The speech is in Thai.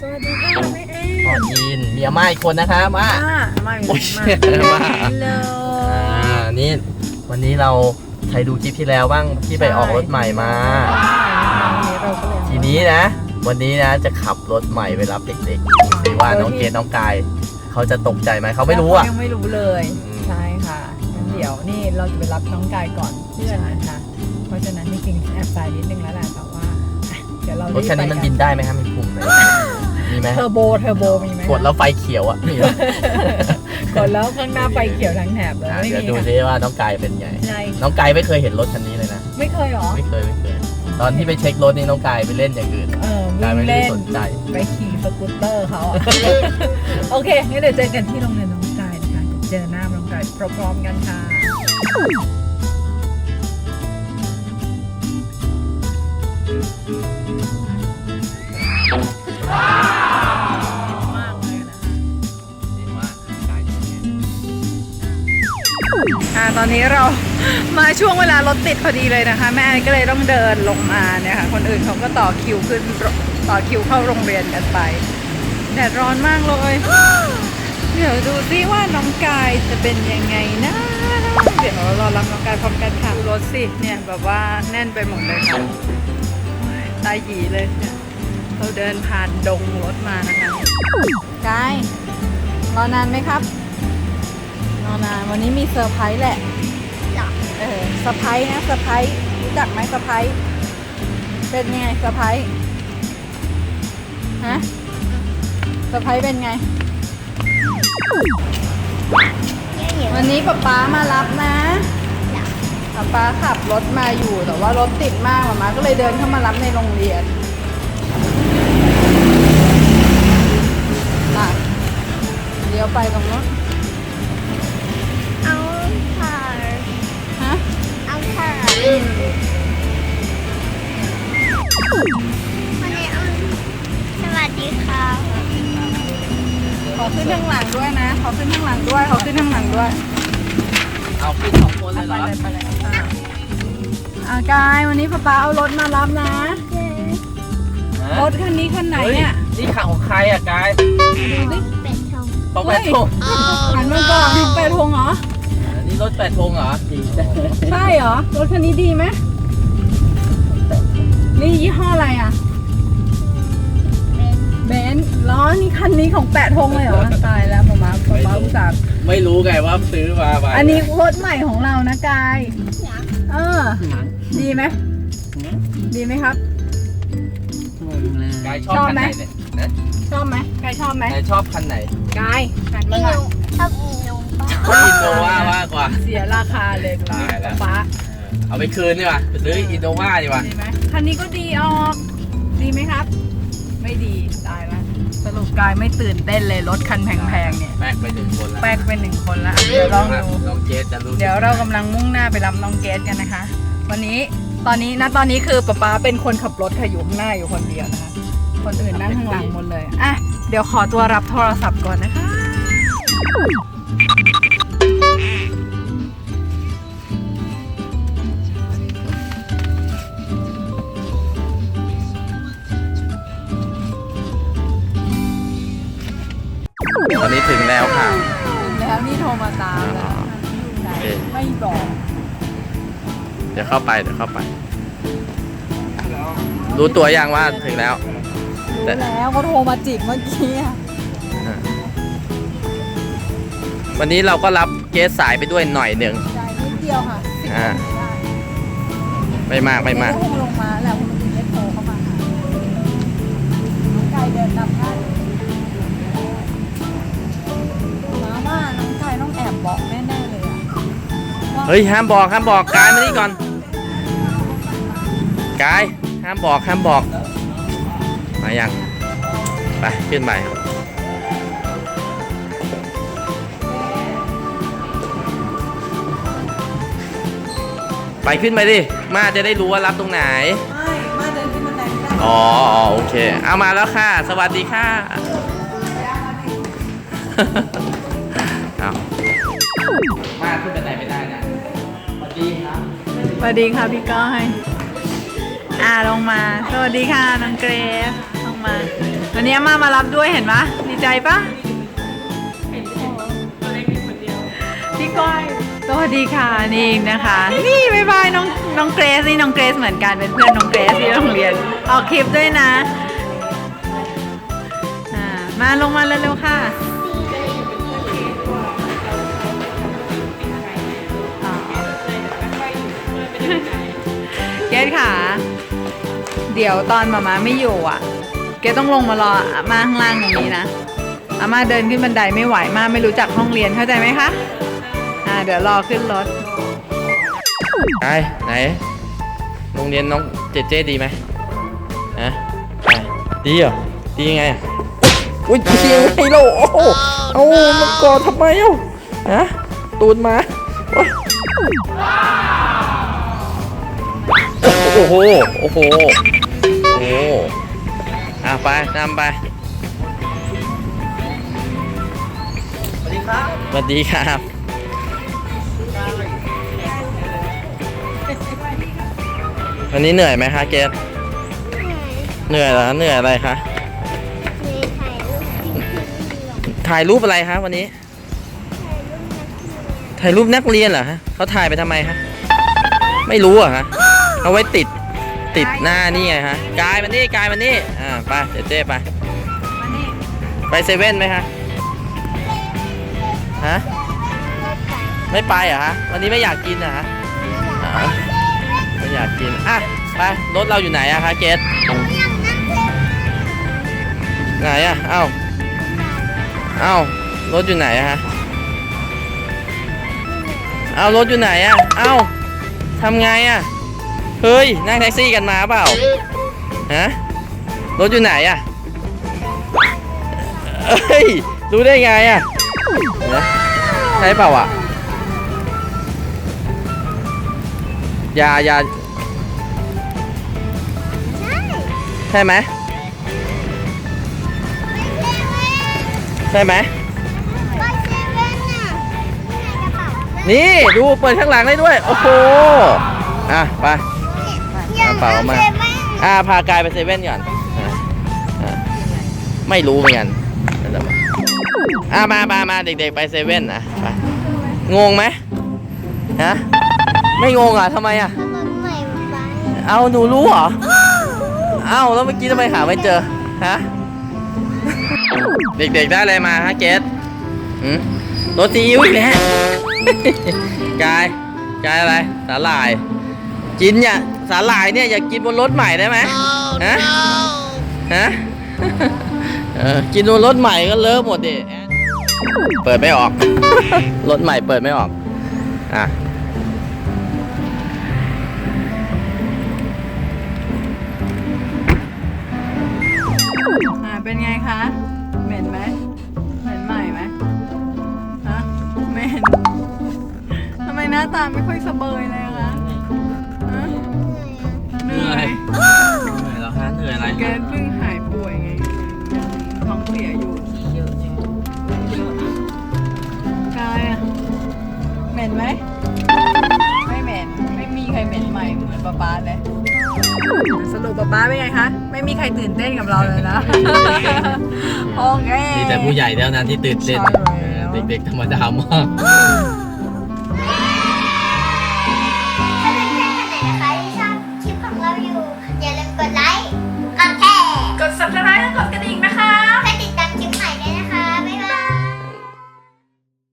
สวัสดีค่ะแม่แอพ่อนยินมีอาม่าอีกคนนะคะมาอ่ามาอยู่โอ้ยมามาฮัลโหลอ่านี่วันนี้เราใครดูคลิปที่แล้วบ้างที่ไปออกรถใหม่มาเราก็เลยทีนี้นะ วันนี้นะจะขับรถใหม่ไปรับเด็กๆดูสิว่าน้องเกดน้องกาย เขาจะตกใจไหมเขาไม่รู้อะ ยังไม่รู้เลยอืม ใช่ค่ะงั้นเดี๋ยวนี่เราจะไปรับน้องกายก่อนเพื่อนนะคะเพราะฉะนั้นจริงๆแอบสายนิดนึงแล้วแหละแต่ว่าอะเดี๋ยวเรารถคันนี้มันบินได้ไหมครับมีปุ่มไหม มีไหมเทอร์โบเทอร์โบมีไหมกดแล้วไฟเขียวอะมีไหมกดแล้วข้างหน้าไฟเขียวทั้งแถบเลยอะไม่เดี๋ยวมีดูค่ะซิว่าน้องกายเป็นไง ใช่น้องกายไม่เคยเห็นรถคันนี้เลยนะ ไม่เคยเหรอ ไม่เคยไม่เคย ตอนที่ไปเช็ครถนี่น้องกายไปเล่นอย่างอื่นเออกายวิ่ไม่งได้เล่นสนใจ ไปขี่สกูตเตอร์เขาอะ โอเคงั้นเดี๋ยวเจอกันที่โรงเรียนน้องกายนะคะเจอหน้าน้องกายพร้อมๆกันค่ะ ตอนนี้เรามาช่วงเวลารถติดพอดีเลยนะคะ แม่ก็เลยต้องเดินลงมาเนี่ยค่ะ คนอื่นเขาก็ต่อคิวขึ้นต่อคิวเข้าโรงเรียนกันไปแดดร้อนมากเลย เดี๋ยวดูซิว่าน้องกายจะเป็นยังไงนะเดี๋ยวรอรับน้องกายพร้อมกันค่ะดูรถสิเนี่ยแบบว่าแน่นไปหมดเลยค่ะตายหยีเลยเนี่ยเราเดินผ่านดงรถมานะคะกายรอนานไหมครับ รอานวันนี้มีเซอร์ไพรส์แหละเออเซอร์ไพรส์นะเซอร์ไพรส์รู้จักไหมเซอร์ไพรส์เป็นไงเซอร์ไพรส์ฮะเซอร์ไพรส์เป็นไง วันนี้ป๊าป๊ามารับนะป๊าป๊าขับรถมาอยู่แต่ว่ารถติดมากป๊ามาก็เลยเดินเข้ามารับในโรงเรียน ขอขึ้นข้างหลังด้วยนะ ขอขึ้นข้างหลังด้วย ขอขึ้นข้างหลังด้วย เอาขึ้นสองคนเลยเหรไปอเลยไปเลยอะอ่ากายวันนี้ป๊าป๊าเอารถมารับนะ รถคันนี้คันไหนเนี่ยนี่ข่าวของใครอะกายดูดิเป็ดชงต้องแปดธงหันมาก่อนแปดพงเหรออันนี้รถแปดธงเหรอใช่เหรอ รถคันนี้ดีไหมนี่ยี่ห้ออะไรอะ เป็นเบนซ์ล้อนี่คันนี้ของแปดธงเลยเหรอ ตายแล้วหมามาป๊าป๊าอุตส่าห์ไม่รู้ไงว่าซื้อมาไปอันนี้รถใหม่ของเรานะกายหนังเออ ดีไหม ดีไหมครับ กายชอบคันไหนเนี่ยนะชอบไหมกายชอบไหมกายชอบคันไหนกายหันอีมาหน่อยนูชอบอีนูป้าชอบอินโนวามากกว่า เสียราคาเลยดูตายแล้วฟ้าเอาไปคืนดีกว่าไปซื้ออินโนวาดีกว่าดีไหมคันนี้ก็ดีออก ดีไหมครับ ไม่ดีตายแล้วสรุปกายไม่ตื่นเต้นเลยรถคันแพงๆเนี่ย แป๊กไปหนึ่งคนแล้วแป๊กเป็นหนึ่งคนละเดี๋ยวลองดู น้องเจสจะรู้เดี๋ยวเรากำลังมุ่งหน้าไปรับน้องเกสกันนะคะ วันนี้ตอนนี้นะตอนนี้คือป๊าป๊าเป็นคนขับรถค่ะอยู่ข้างหน้าอยู่คนเดียวนะคะ คนอื่นนั่งข้างหลังหมดเลยอะเดี๋ยวขอตัวรับโทรศัพท์ก่อนนะคะ ตอนนี้ถึงแล้วค่ะแล้วนี่โทรมาตามแล้วโอเค ไม่บอกเดี๋ยวเข้าไปเดี๋ยวเข้าไป รู้ตัวยังว่าถึงแล้วแต่รู้แล้วเขาโทรมาจีบเมื่อกี้อะวันนี้เราก็รับเกสสายไปด้วยหน่อยหนึ่ง ใจนิดเดียวค่ะสิบอ่าได้ไม่มากไม่มาก เดี๋ยวก็คงลงมาแล้ว เฮ้ยห้ามบอกห้ามบอกกายมานี่ก่อนกายห้ามบอกห้ามบอก มายังไปขึ้นไปไปขึ้นไปดิ มาจะได้รู้ว่ารับตรงไหน ไม่มาเดินขึ้นบันไดไม่ได้อ๋ออ๋อโอเค เอามาแล้วค่ะ สวัสดีค่ะเอามาขึ้นไปไหนไม่ได้นะสวัสดีครับ สวัสดีค่ะพี่ก้อยอ่าลงมา สวัสดีค่ะน้องเกรซลงมา วันนี้อามามารับด้วยเห็นปะดีใจปะพี่ก้อยสวัสดีค่ะนี่เองนะคะ นี่บายบายน้องน้องเกรซนี่น้องเกรซเหมือนกันเป็นเพื่อนน้องเกรซที่โรงเรียนออกคลิปด้วยนะอ่ามาลงมาเร็วๆค่ะ เกรซค่ะ เดี๋ยวตอนมาม่าไม่อยู่อะ เกรซต้องลงมารออาม่าข้างล่างตรงนี้นะ อาม่าเดินขึ้นบันไดไม่ไหวมาไม่รู้จักห้องเรียนเข้าใจไหมคะอ่าเดี๋ยวรอขึ้นรถไอไหน โรงเรียนน้องเจเจดีไหมฮะไปดีเหรอ ดียังไงอะอุ้ยดียังไงเราโอ้โหเอ้ามันกอดทำไมเอ้าฮะตูนมาโอ๊ย อ้โห โอ้โห โอ้โหอะไปนำไป สวัสดีครับ สวัสดีครับ วันนี้เหนื่อยไหมคะเกดเหนื่อยเหรอ เหนื่อยอะไรคะมีถ่ายรูปที่ที่หรอถ่ายรูปอะไรคะวันนี้ ถ่ายรูปนักเรียนถ่ายรูปนักเรียนเหรอฮะเขาถ่ายไปทำไมคะไม่รู้เหรอะฮะ เอาไว้ติดติดหน้านี่ไงฮะกายมันนี่กายมันนี่อ่าไปเจเจไปมานี่ไปเซเว่นไหมคะฮะไม่ไปเหรอฮะวันนี้ไม่อยากกินเหรอฮะอ่าไม่อยากกินอะไปรถเราอยู่ไหนอะคะเกดไหนอะเอ้าเอ้ารถอยู่ไหนอะฮะเอ้ารถอยู่ไหนอะเอ้าทำไงอะ เฮ้ย นั่งแท็กซี่กันมาเปล่า ฮะ รถอยู่ไหนอะเฮ้ย รู้ได้ไงอะเดี๋ยวนะใช่เปล่าอะอยาอยาใช่ไหมใช่ไหมไปเซเว่นน่ะนี่ไงกระเป๋านี่ ดูเปิดข้างหลังได้ด้วย โอ้โห อะ ไปอยา กกระเป๋ามาเซเว่นอ่าพากายไปเซเว่นก่อนอะอะไม่รู้เหมือนกันนั่นแหละอ่ามามามาเด็กๆไปเซเว่นนะไปงงไหมฮะไม่งงอะทำไมอะรถใหม่ไปเอาหนูรู้เหรอ เอาแล้วเมื่อกี้ทำไมหาไม่เจอ ฮะ เด็กๆได้อะไรมาฮะเกสหืมรถซีอิ๊วอีกแล้วกาย กายอะไร สาหร่าย กินเนี่ย สาหร่ายเนี่ยอยากกินบนรถใหม่ได้ไหมฮะฮะเออกินบนรถใหม่ก็เลอะหมดดิเปิดไม่ออกรถใหม่เปิดไม่ออกอะอ่าเป็นไงคะ เหม็นไหมเหม็นใหม่ไหมฮะเหม็นทำไมหน้าตาไม่ค่อยสเบยเลยอะคะฮะเห นื่อยเหนื่อยแล้วฮะเหนื่อยอะไรแกเพิ่งหายป่วยไงท้องเสียอยู่เยอะจริงเยอะกายอะเหม็นไหม ไม่เหม็น ไม่มีใครเหม็นใหม่เหมือนป๊าป๊าเลย สรุปป๊าป๊าเป็นไงคะ ไม่มีใครตื่นเต้นกับเราเลยนะ โอเค มีแต่ผู้ใหญ่เท่านั้นที่ตื่นเต้นใช่แล้ว เด็กๆธรรมดามาก